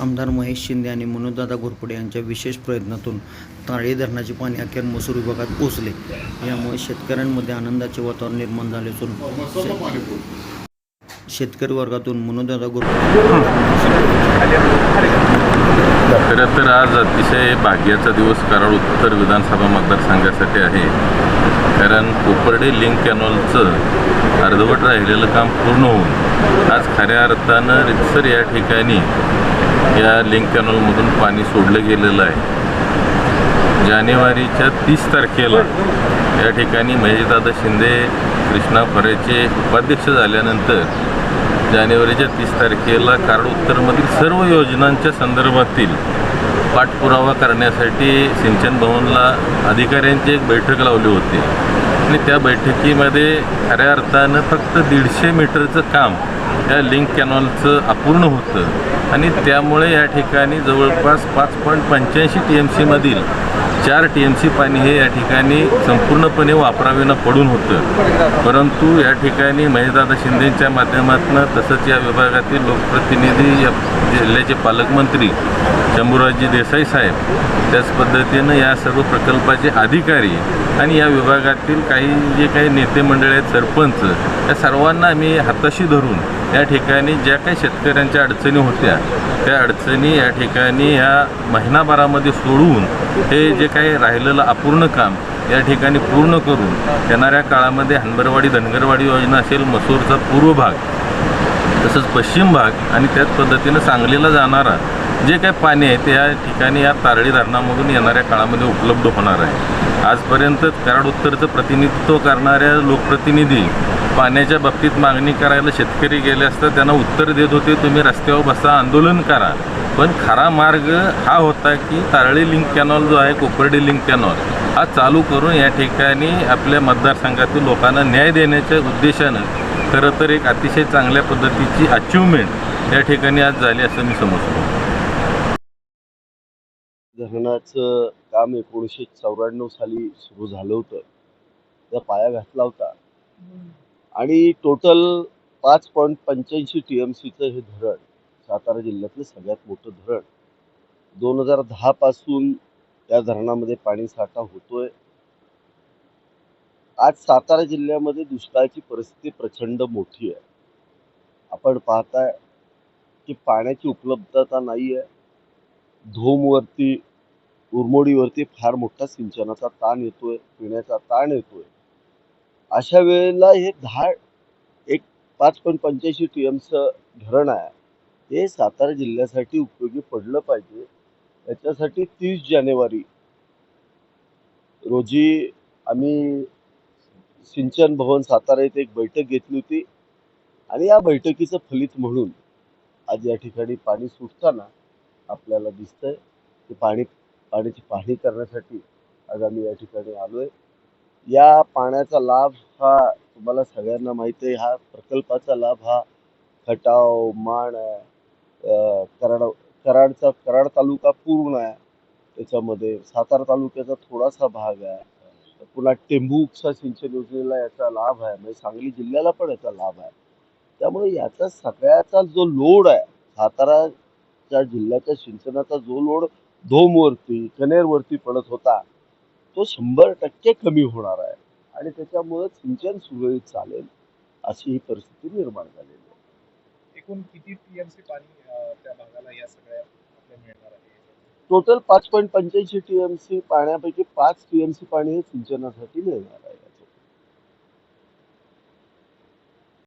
आमदार महेश शिंदे आणि मनोजदादा घोरपडे यांच्या विशेष प्रयत्नातून ताळी धरणाचे पाणी अखेर मसूर विभागात पोहोचले. यामुळे शेतकऱ्यांमध्ये आनंदाचे वातावरण निर्माण झाले असून शेतकरी वर्गातून मनोजदादा घोरपडे खरं तर आज अतिशय भाग्याचा दिवस कराड उत्तर विधानसभा मतदारसंघासाठी आहे. कारण कोपर्डे लिंक कॅनॉलचं अर्धवट राहिलेलं काम पूर्ण होऊन आज खऱ्या अर्थानं रितसर या ठिकाणी या लिंक कॅनॉलमधून पाणी सोडलं गेलेलं आहे. जानेवारीच्या तीस तारखेला या ठिकाणी महेशदादा शिंदे कृष्णा फरेचे उपाध्यक्ष झाल्यानंतर जानेवारीच्या तीस तारखेला कारड उत्तरमधील सर्व योजनांच्या संदर्भातील पाठपुरावा करण्यासाठी सिंचन भवनला अधिकाऱ्यांची एक बैठक लावली होती. आणि त्या बैठकीमध्ये खऱ्या अर्थानं फक्त दीडशे मीटरचं काम या लिंक कॅनॉलचं अपूर्ण होतं. आणि त्यामुळे या ठिकाणी जवळपास पाच पॉईंट पंच्याऐंशी टी एम सीमधील चार टी एम सी पाणी हे या ठिकाणी संपूर्णपणे वापरावेनं पडून होतं. परंतु या ठिकाणी महेशदादा शिंदेच्या माध्यमातून तसंच या विभागातील लोकप्रतिनिधी या जिल्ह्याचे पालकमंत्री शंभूराजजी देसाई साहेब त्याच पद्धतीनं या सर्व प्रकल्पाचे अधिकारी आणि या विभागातील काही जे काही नेते मंडळ आहेत सरपंच या सर्वांना आम्ही हाताशी धरून या ठिकाणी ज्या काही शेतकऱ्यांच्या अडचणी होत्या त्या अडचणी या ठिकाणी ह्या महिनाभरामध्ये सोडवून हे जे काही राहिलेलं अपूर्ण काम या ठिकाणी पूर्ण करून येणाऱ्या काळामध्ये हनबरवाडी धनगरवाडी योजना असेल मसूरचा पूर्व भाग तसंच पश्चिम भाग आणि त्याच पद्धतीनं सांगलीला जाणारा जे काही पाणी आहे ते या ठिकाणी या तारळी धरणामधून येणाऱ्या काळामध्ये उपलब्ध होणार आहे. आजपर्यंत कराड उत्तरचं प्रतिनिधित्व करणाऱ्या लोकप्रतिनिधी पाण्याच्या बाबतीत मागणी करायला शेतकरी गेले असता त्यांना उत्तर देत होते तुम्ही रस्त्यावर बसा आंदोलन करा. पण खरा मार्ग हा होता की तारळी लिंक कॅनॉल जो आहे कोपर्डी लिंक कॅनॉल हा चालू करून या ठिकाणी आपल्या मतदारसंघातील लोकांना न्याय देण्याच्या उद्देशानं खरं तर एक अतिशय चांगल्या पद्धतीची अचिव्हमेंट या ठिकाणी आज झाली असं मी समजतो. धरणाचं काम एकोणीसशे चौऱ्याण्णव साली सुरू झालं होतं. त्या पाया घातला होता. आणि टोटल पाच पॉईंट पंच्याऐंशी टी एम सीचं हे धरण सातारा जिल्ह्यातलं सगळ्यात मोठं धरण दोन हजार दहापासून या धरणामध्ये पाणी साठा होतोय. आज सातारा जिल्ह्यामध्ये दुष्काळाची परिस्थिती प्रचंड मोठी आहे. आपण पाहताय की पाण्याची उपलब्धता नाही आहे धोमवरती उरमोडीवरती फार मोठा सिंचनाचा ताण येतोय पिण्याचा ताण येतोय. अशा वेळेला हे दहा एक पाच पॉईंट पंच्याऐंशी टी एमचं धरण आहे. हे सातारा जिल्ह्यासाठी उपयोगी पडलं पाहिजे. त्याच्यासाठी तीस जानेवारी रोजी आम्ही सिंचन भवन सातारा येथे एक बैठक घेतली होती. आणि या बैठकीचं फलित म्हणून आज या ठिकाणी पाणी सुटताना आपल्याला दिसतंय की पाणी पाण्याची पाहणी करण्यासाठी आज आम्ही या ठिकाणी आलोय. या पाण्याचा लाभ हा तुम्हाला सगळ्यांना माहिती आहे. हा प्रकल्पाचा लाभ हा खटाव माण आहे कराड कराडचा कराड तालुका पूर्ण आहे. त्याच्यामध्ये सातारा तालुक्याचा थोडासा भाग आहे. पुन्हा टेंबू उपसा सिंचन योजनेला याचा लाभ आहे. म्हणजे सांगली जिल्ह्याला पण याचा लाभ आहे. त्यामुळे याचा सगळ्याचा जो लोड आहे साताराच्या जिल्ह्याच्या सिंचनाचा जो लोड धोमवरती कनेरवरती पडत होता तो शंभर टक्के कमी होणार आहे. आणि त्याच्यामुळे सिंचन सुरळीत चालेल अशी ही परिस्थिती निर्माण झालेली आहे. एकूण किती टीएमसी पाणी त्या भागाला या सगळ्या मिळणार आहे? टोटल पाच पॉईंट पंच्याऐंशी टी एम सी पाण्यापैकी पाच टी एम सी पाणी हे सिंचनासाठी मिळणार आहे.